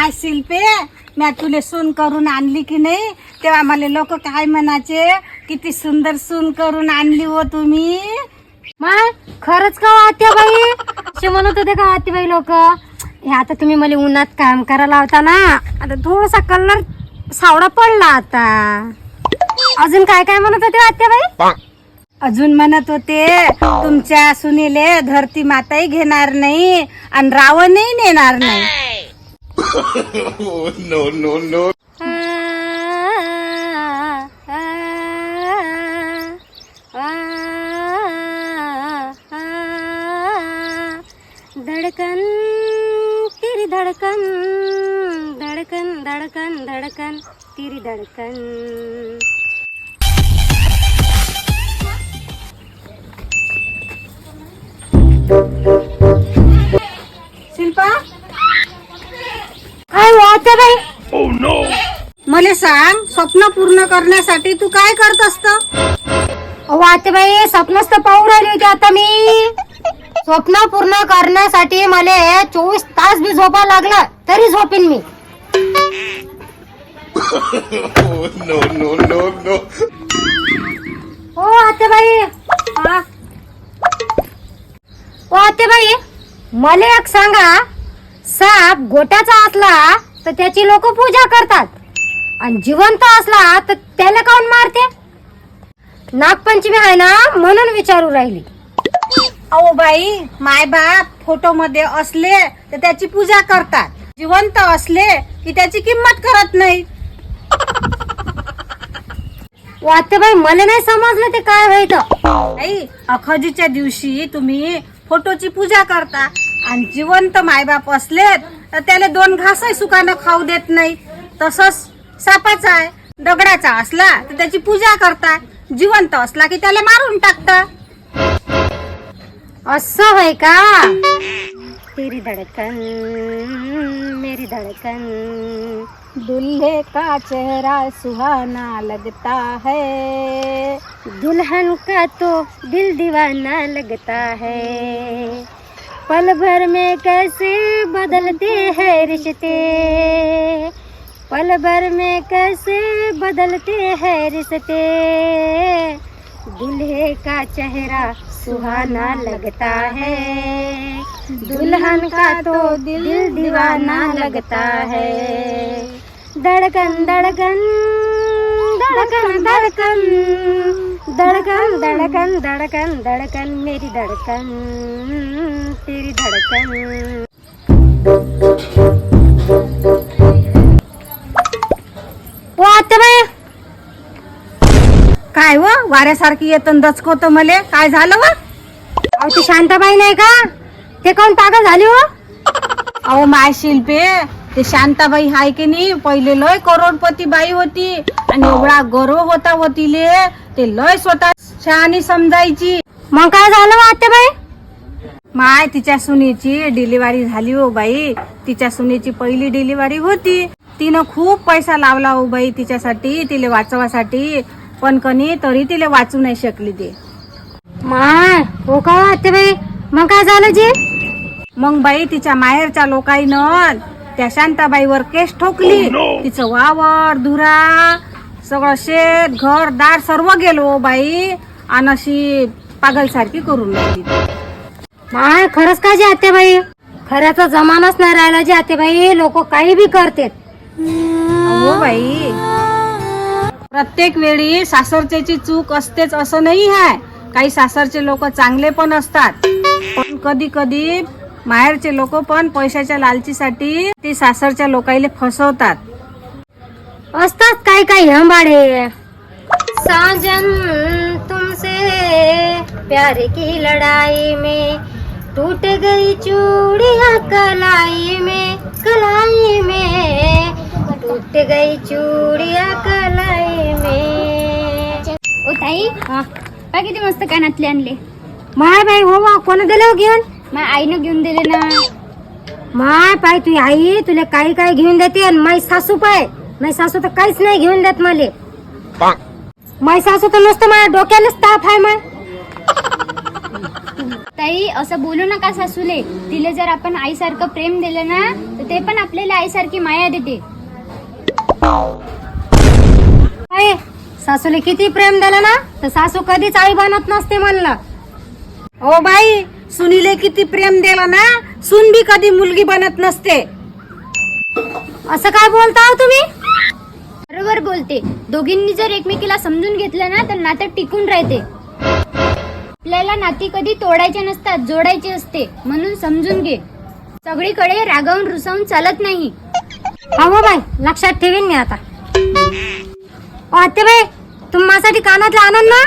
माय शिल्पे म्या तुले सून करून आणली की नाही? तेव्हा मला लोक काय म्हणायचे? किती सुंदर सून करून आणली हो तुम्ही. माय खरंच का आत्याबाई? असे म्हणत होते का आत्याबाई लोक? हे आता तुम्ही मला उन्हात काम करायला लावता ना? आता थोडासा कलर सावळा पडला आता. अजून काय काय म्हणत होते आत्याबाई? अजून म्हणत होते तुमच्या सुनीले धरती माताही घेणार नाही आणि रावणही नेणार नाही. no, no, no. धड़कन तेरी धड़कन धड़कन धड़कन धड़कन तेरी धड़कन सांग स्वप्न पूर्ण करण्यासाठी तू काय करत असत? वाटते बाई स्वप्नच तर पाहू राहिली होती आता मी. स्वप्न पूर्ण करण्यासाठी मला चोवीस तास बी झोपा लागला तरी झोपेन मी. हो आतेबाई हा. ओ आतेबाई मला एक सांगा साप गोट्याचा असला तर त्याची लोक पूजा करतात. आणि जिवंत असला तर त्याला काऊन मारते? नागपंचमी आहे ना म्हणून विचारू राहिली. अहो बाई माय बाप फोटो मध्ये असले तर त्याची पूजा करतात. जिवंत असले की त्याची किंमत करत नाही. वातेबाई मला नाही समजलं ते काय व्हायचं. आई अखजीच्या दिवशी तुम्ही फोटोची पूजा करता. आणि जिवंत मायबाप असले तर त्याला दोन घासही सुकानं खाऊ देत नाही. तसंच सापाचा आहे दगडाचा असला तर त्याची पूजा करता जिवंत असला की त्याला मारून टाकता असं होय का? तेरी धडकन मेरी धडकन दुल्हे का चेहरा सुहाना लगता है। दुल्हन का तो दिल दीवाना लगता है। पल भर में कैसे बदलते हैं रिश्ते? पल भर में कैसे बदलते हैं रिश्ते? दूल्हे का चेहरा सुहाना लगता है। दुल्हन का तो दिल दीवाना लगता है। धड़कन धड़कन धड़कन धड़कन धड़कन धड़कन धड़कन धड़कन, मेरी धड़कन, तेरी धड़कन। वाऱ्यासारखी येतं दचकवत मले. काय झालं व? अहो ती शांताबाई नाही का? ते कोण पागल झाली हो? अहो माय शिल्पे ते शांताबाई हाय की नाही? पहिले लय करोडपती बाई होती. आणि एवढा गर्व होता होतीले तिले. ते लय स्वतः शहाणी समजायची. मग काय झालं हो आत्याबाई? माय तिच्या सुनेची डिलिव्हरी झाली हो बाई. तिच्या सुनेची पहिली डिलिव्हरी होती. तिनं खूप पैसा लावला हो बाई तिच्यासाठी तिले वाचवासाठी. पण कनी तरी तिले वाचू नाही शकली ते. माय हो का हो मग काय झालं जी? मग बाई तिच्या माहेरच्या लोकांनं त्या शांताबाईवर केस ठोकली. तिचं वावर धुरा सगळं शेत घर दार सर्व गेलो हो बाई. आणि अशी पागलसारखी करून लागली. माय खरंच का जी आत्याबाई? खऱ्याचा जमानाच नाही राहिला जी आत्याबाई. लोक काही बी करतेत. हो बाई प्रत्येक वेळी सासरच्याची चूक असतेच असं नाही आहे. काही सासरचे लोक चांगले पण असतात. पण कधी कधी माहेरचे लोक पण पैशाच्या लालचीसाठी ते सासरच्या लोकाईले फसवतात. असतात काय काय हंबाडे. साजन तुमसे प्यार की लढाई में टूट गई चूड़िया कलाई में कलाई में। टूट गई चूड़िया कलाई में। ओ ताई हा. किती मस्त कानातले आणले. माय बाई हो वा कोण दिले हो घेऊन? माझ्या आईनं घेऊन दिले ना. माय पाय तुझी आई तुला काही काही घेऊन देते आणि माई सासू पाय. माई सासू तर काहीच नाही घेऊन देत मले. माई सासू तर नुसतं माझ्या डोक्यालाच ताप आहे माय. ताई असं बोलू नका सासूले. तिला जर आपण आईसारखं प्रेम दिलं ना तर ते पण आपल्याला आईसारखी माया देते. बाई सासूले किती प्रेम दिलं ना? तर सासू कधीच आई बनत नसते म्हणलं. ओ बाई सुनीले किती प्रेम दिलं ना? सुन बी कधी मुलगी बनत नसते. असं काय बोलता हो तुम्ही? बरोबर बोलते. दोघींनी जर एकमेकीला समजून घेतलं ना तर नातं टिकून राहते. आपल्याला नाती कधी तोडायचे नसतात जोडायचे असते. म्हणून समजून घे. सगळीकडे रागावून रुसावून चालत नाही. हो बाई लक्षात ठेवीन मी आता. ओ आत्याबाई तुम्हासाठी कानातले आणन ना